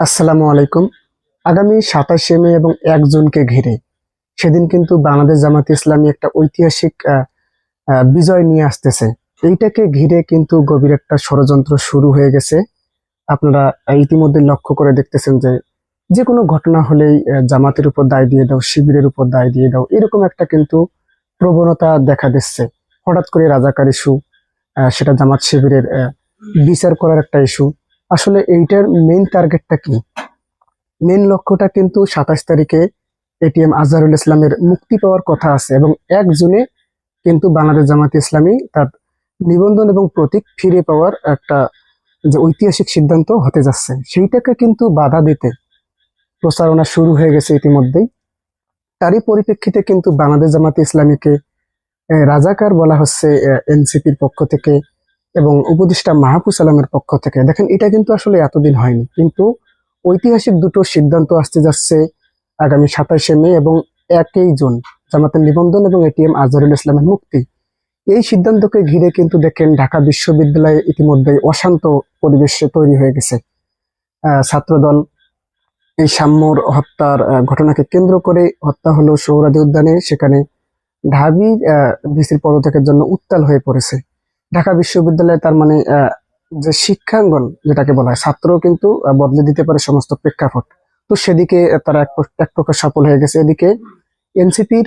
আসসালামু আলাইকুম। আগামী সাতাশে মে এবং এক জুনকে ঘিরে সেদিন কিন্তু বাংলাদেশ জামাত ইসলামী একটা ঐতিহাসিক বিজয় নিয়ে আসতেছে। এইটাকে ঘিরে কিন্তু গভীর একটা ষড়যন্ত্র শুরু হয়ে গেছে। আপনারা ইতিমধ্যে লক্ষ্য করে দেখতেছেন যে যে কোনো ঘটনা হলেই জামাতের উপর দায় দিয়ে দাও, শিবিরের উপর দায় দিয়ে দাও, এরকম একটা কিন্তু প্রবণতা দেখা দিচ্ছে। হঠাৎ করে রাজাকার ইস্যু সেটা জামাত শিবিরের বিচার করার একটা ইস্যু আসলে এইটার মেইন টার্গেটটা কি? মেইন লক্ষ্যটা কিন্তু সাতাশ তারিখে এটিএম আজহারুল ইসলামের মুক্তি পাওয়ার কথা আছে এবং এক জুনে কিন্তু বাংলাদেশ জামাত ইসলামী তার নিবন্ধন এবং প্রতীক ফিরে পাওয়ার একটা যে ঐতিহাসিক সিদ্ধান্ত হতে যাচ্ছে। সেইটাকে কিন্তু বাধা দিতে প্রচারণা শুরু হয়ে গেছে ইতিমধ্যেই। তারই পরিপ্রেক্ষিতে কিন্তু বাংলাদেশ জামাত ইসলামীকে রাজাকার বলা হচ্ছে এনসিপির পক্ষ থেকে এবং উপদেষ্টা মাহফুজ আলমের পক্ষ থেকে। দেখেন, এটা কিন্তু আসলে এতদিন হয়নি। কিন্তু ঐতিহাসিক দুটো সিদ্ধান্ত আসতে যাচ্ছে আগামী সাতাশে মে এবং একই জুন। জামাতের নিবন্ধন এবং এটিএম আজহারুল ইসলামের মুক্তি। এই সিদ্ধান্তকে ঘিরে কিন্তু দেখেন, ঢাকা বিশ্ববিদ্যালয়ে ইতিমধ্যে অশান্ত পরিবেশ তৈরি হয়ে গেছে। ছাত্রদল এই সাম্যর হত্যার ঘটনাকে কেন্দ্র করে হত্যা হলো সৌরাদি উদ্যানে। সেখানে ঢাবি ভিসির পদত্যাগের জন্য উত্তাল হয়ে পড়েছে। ঢাকা বিশ্ববিদ্যালয়ে তার মানে যে শিক্ষাঙ্গন যেটাকে বলা হয় ছাত্র কিন্তু বদলে দিতে পারে সমস্ত প্রেক্ষাপট। তো সেদিকে তারা এক প্রকার সফল হয়ে গেছে। এদিকে এনসিপির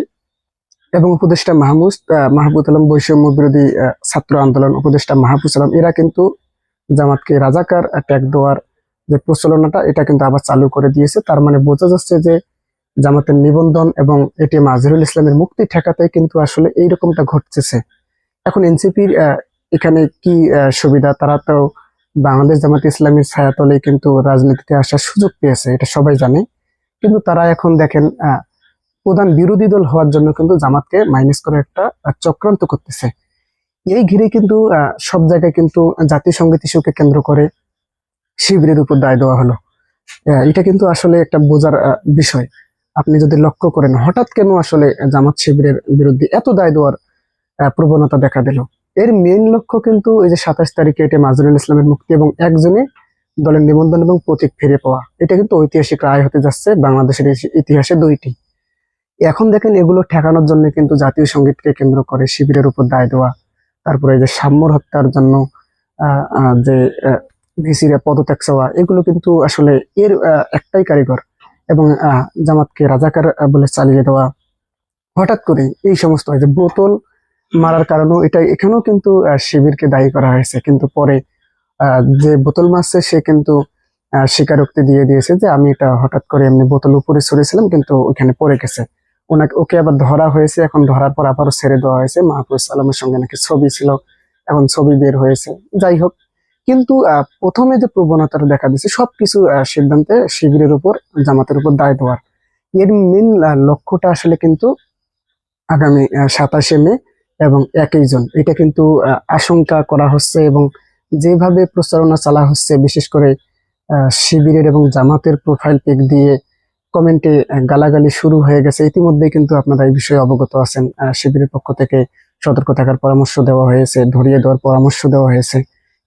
এবং উপদেষ্টা মাহমুদ আহ, মাহবুব আলম বৈষম্য বিরোধী ছাত্র আন্দোলন উপদেষ্টা মাহফুজ আলম এরা কিন্তু জামাতকে রাজাকার ট্যাগ দেওয়ার যে প্রচলনটা এটা কিন্তু আবার চালু করে দিয়েছে। তার মানে বোঝা যাচ্ছে যে জামাতের নিবন্ধন এবং এটিএম আজহারুল ইসলামের মুক্তি ঠেকাতে কিন্তু আসলে এইরকমটা ঘটতেছে। এখন এনসিপির এখানে কি সুবিধা? তারা তো বাংলাদেশ জামাত ইসলামীর ছায়াতলে কিন্তু রাজনীতিতে আসার সুযোগ পেয়েছে, এটা সবাই জানে। কিন্তু তারা এখন দেখেন প্রধান বিরোধী দল হওয়ার জন্য কিন্তু জামাতকে মাইনাস করে একটা চক্রান্ত করতেছে। এই ঘিরে কিন্তু সব জায়গায় কিন্তু জাতিসংগীত ইস্যুকে কেন্দ্র করে শিবিরের উপর দায় দেওয়া হলো। এটা কিন্তু আসলে একটা বোঝার বিষয়। আপনি যদি লক্ষ্য করেন, হঠাৎ কেন আসলে জামাত শিবিরের বিরুদ্ধে এত দায় দেওয়ার প্রবণতা দেখা দিল? এর মেন লক্ষ্য কিন্তু এই যে সাতাশ তারিখে এটা মাজরুল ইসলামের মুক্তি এবং একজনে দলের নিবন্ধন এবং প্রতীক ফিরে পাওয়া। এটা কিন্তু ঐতিহাসিক রায় হতে যাচ্ছে বাংলাদেশের ইতিহাসে দুইটি। এখন দেখেন এগুলো ঠেকানোর জন্য কিন্তু জাতীয় সঙ্গীতকে কেন্দ্র করে শিবিরের উপর দায় দেওয়া। তারপরে যে সাম্যর হত্যার জন্য যে ভিসিরা পদত্যাগ চাওয়া, এগুলো কিন্তু আসলে এর একটাই কারিগর এবং জামাতকে রাজাকার বলে চালিয়ে দেওয়া। হঠাৎ করে এই সমস্ত হয় যে বোতল মারার কারণেও এটা এখানেও কিন্তু শিবিরকে দায়ী করা হয়েছে। কিন্তু পরে যে বোতল মারছে, সে কিন্তু স্বীকারোক্তি দিয়ে দিয়েছে যে আমি এটা হঠাৎ করে এমনি বোতল উপরে ছড়েছিলাম, কিন্তু ওখানে পড়ে গেছে। ওনাকে, ওকে আবার ধরা হয়েছে। এখন ধরার পর আবারও ছেড়ে দেওয়া হয়েছে। মাহফুজ আলমের সঙ্গে নাকি ছবি ছিল। এখন ছবি বের হয়েছে। যাই হোক, কিন্তু প্রথমে যে প্রবণতাটা দেখা দিচ্ছে সবকিছু সিদ্ধান্তে শিবিরের উপর, জামাতের উপর দায় দেওয়ার। এর মেন লক্ষ্যটা আসলে কিন্তু আগামী সাতাশে মে এবং একই জন। এটা কিন্তু আশঙ্কা করা হচ্ছে এবং যেভাবে প্রচারণা চালা হচ্ছে, বিশেষ করে শিবিরের এবং জামাতের প্রোফাইল পিক দিয়ে কমেন্টে গালাগালি শুরু হয়ে গেছে। ইতিমধ্যে কিন্তু আপনারা এই বিষয়ে অবগত আছেন। শিবিরের পক্ষ থেকে সতর্ক থাকার পরামর্শ দেওয়া হয়েছে, ধরিয়ে দেওয়ার পরামর্শ দেওয়া হয়েছে।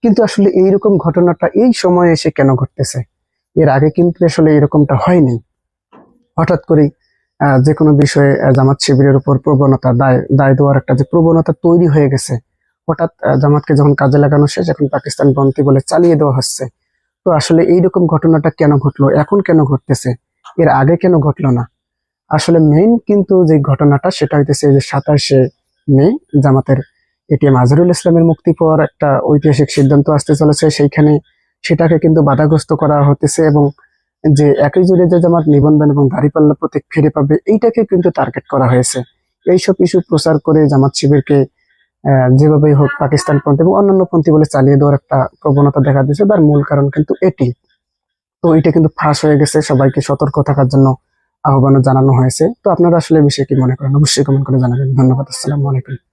কিন্তু আসলে এইরকম ঘটনাটা এই সময়ে এসে কেন ঘটতেছে? এর আগে কিন্তু আসলে এরকমটা হয়নি। হঠাৎ করেই যে কোনো বিষয়ে জামাত শিবিরের উপর প্রবণতা, দায় দায় দেওয়ার একটা যে প্রবণতা তৈরি হয়ে গেছে, হঠাৎ জামাতকে যখন কাজে লাগানো শেষ, এখন পাকিস্তান বন্তি বলে চালিয়ে দেওয়া হচ্ছে। তো আসলে এইরকম ঘটনাটা কেন ঘটলো? এখন কেন ঘটতেছে? এর আগে কেন ঘটলো না? আসলে মেইন কিন্তু যে ঘটনাটা, সেটা হইতেছে যে সাতাশে মে, জামাতের এটিএম আজহারুল ইসলামের মুক্তি পাওয়ার একটা ঐতিহাসিক সিদ্ধান্ত আসতে চলেছে। সেইখানে সেটাকে কিন্তু বাধাগ্রস্ত করা হতেছে এবং যে একই জুড়ে যে জামাত নিবন্ধন এবং দাঁড়িপাল্লা প্রতীক ফিরে পাবে, এইটাকে কিন্তু টার্গেট করা হয়েছে। এইসব ইস্যু প্রচার করে জামাত শিবিরকে যেভাবেই হোক পাকিস্তান পন্থী এবং অন্যান্য পন্থী বলে চালিয়ে দেওয়ার একটা প্রবণতা দেখা দিয়েছে, তার মূল কারণ কিন্তু এটি। তো এটা কিন্তু ফাঁস হয়ে গেছে, সবাইকে সতর্ক থাকার জন্য আহ্বানও জানানো হয়েছে। তো আপনারা আসলে বিষয়ে কি মনে করেন? অবশ্যই কমেন্ট করে জানাবেন। ধন্যবাদ, আসসালামু আলাইকুম।